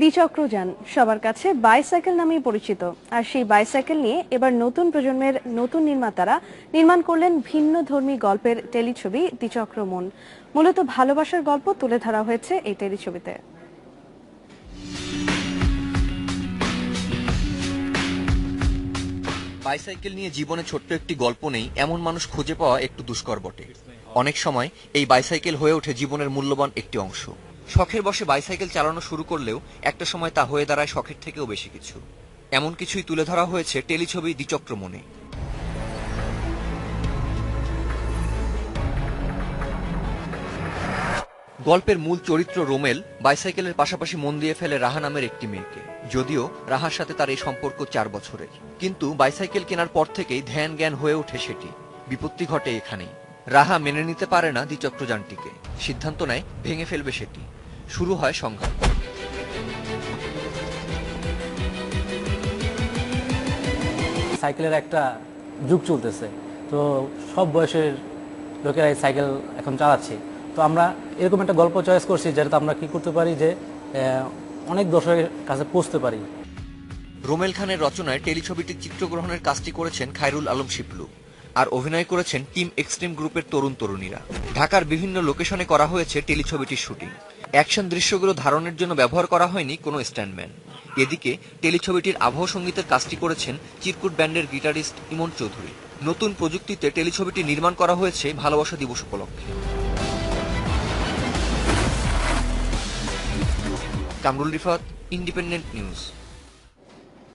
দ্বিচক্রযান সবার কাছে বাইসাইকেল নামেই পরিচিত। আর সেই বাইসাইকেল নিয়ে এবার নতুন প্রজন্মের নতুন নির্মাতারা নির্মাণ করলেন ভিন্ন ধর্মী গল্পের টেলিছবি দ্বিচক্র মন। মূলত ভালোবাসার গল্প তুলে ধরা হয়েছে এই টেলিছবিতে। বাইসাইকেল নিয়ে জীবনে ছোট্ট একটি গল্প নেই, এমন মানুষ খুঁজে পাওয়া একটু দুষ্কর বটে। অনেক সময় এই বাইসাইকেল হয়ে ওঠে জীবনের মূল্যবান একটি অংশ। শখের বসে বাইসাইকেল চালানো শুরু করলেও একটা সময় তা হয়ে দাঁড়ায় শখের থেকেও বেশি কিছু। এমন কিছুই তুলে ধরা হয়েছে টেলিছবি দ্বিচক্র মনে। গল্পের মূল চরিত্র রোমেল বাইসাইকেলের পাশাপাশি মন দিয়ে ফেলে রাহা নামের একটি মেয়েকে। যদিও রাহার সাথে তার এই সম্পর্ক চার বছরের। কিন্তু বাইসাইকেল কেনার পর থেকেই ধ্যান জ্ঞান হয়ে ওঠে সেটি। বিপত্তি ঘটে এখানেই। রাহা মেনে নিতে পারে না দ্বিচক্রযানটিকে। সিদ্ধান্ত নেয় ভেঙে ফেলবে সেটি। শুরু হয় সংঘাত। সাইকেলের একটা যুগ চলতেছে। তো সব বয়সের লোকেরা এই সাইকেল এখন চালাচ্ছে। তো আমরা এরকম একটা গল্প চয়েস করছি যেটা আমরা কি করতে পারি যে অনেক দর্শকের কাছে পৌঁছতে পারি। রোমেল খানের রচনায় টেলিছবিটির চিত্রগ্রহণের কাজটি করেছেন খায়রুল আলম শিপলু আর অভিনয় করেছেন টিম এক্সট্রিম গ্রুপের তরুণ তরুণীরা। ঢাকার বিভিন্ন লোকেশনে করা হয়েছে টেলিছবিটির শুটিং। অ্যাকশন দৃশ্যগুলো ধারণের জন্য ব্যবহার করা হয়নি কোনো স্ট্যান্ডম্যান। এদিকে, টেলিছবিটির আবহ সঙ্গীতের কাজটি করেছেন চিরকুট ব্যান্ডের গিটারিস্ট ইমন চৌধুরী। নতুন প্রযুক্তিতে টেলিছবিটি নির্মাণ করা হয়েছে ভালোবাসা দিবস উপলক্ষে। Kamrul Rifat, Independent News.